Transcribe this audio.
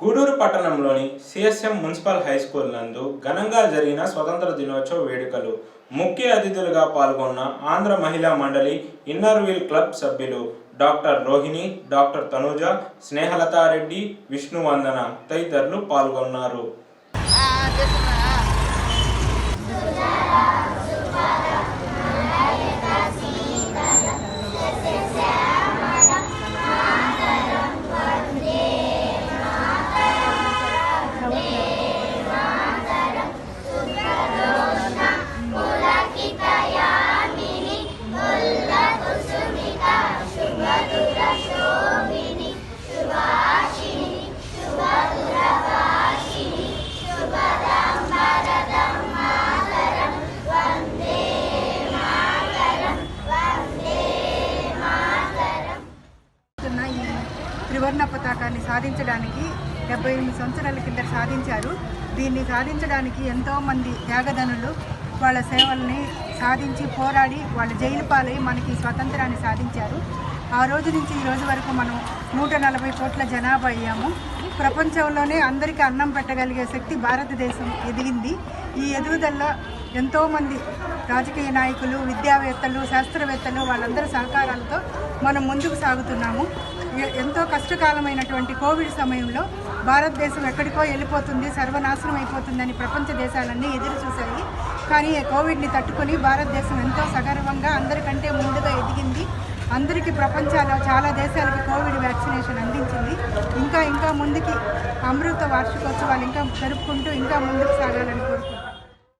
గూడూరు పట్టణంలోని CSM municipal high school నందు ఘనంగా జరిగిన స్వతంత్ర దినోత్సవ వేడుకలు. ముఖ్య అతిథులుగా పాల్గొన్న Andhra Mahila Mandali inner wheel club సభ్యులు డాక్టర్ రోహిణి డాక్టర్ తనూజ స్నేహలతారెడ్డి విష్ణువందన తదితరులు పాల్గొన్నారు. త్రివర్ణ పతాకాన్ని సాధించడానికి డెబ్బై ఎనిమిది సంవత్సరాల కింద సాధించారు. దీన్ని సాధించడానికి ఎంతోమంది త్యాగదనులు వాళ్ళ సేవల్ని సాధించి పోరాడి వాళ్ళ జైలు పాలై మనకి ఈ స్వాతంత్రాన్ని సాధించారు. ఆ రోజు నుంచి ఈ రోజు వరకు మనం నూట నలభై కోట్ల జనాభా అయ్యాము. ప్రపంచంలోనే అందరికీ అన్నం పెట్టగలిగే శక్తి భారతదేశం ఎదిగింది. ఈ ఎదుగుదలలో ఎంతోమంది రాజకీయ నాయకులు విద్యావేత్తలు శాస్త్రవేత్తలు వాళ్ళందరి సహకారాలతో మనం ముందుకు సాగుతున్నాము. ఎంతో కష్టకాలమైనటువంటి కోవిడ్ సమయంలో భారతదేశం ఎక్కడికో వెళ్ళిపోతుంది సర్వనాశనం అయిపోతుందని ప్రపంచ దేశాలన్నీ ఎదురు చూశాయి. కానీ కోవిడ్ని తట్టుకొని భారతదేశం ఎంతో సగర్వంగా అందరికంటే ముందుగా ఎదిగింది. అందరికీ ప్రపంచాల్లో చాలా దేశాలకి కోవిడ్ వ్యాక్సినేషన్ అందించింది. ఇంకా ఇంకా ముందుకి అమృత వార్షికోత్సవాలు ఇంకా జరుపుకుంటూ ఇంకా ముందుకు సాగాలని కోరుకుంటున్నాను.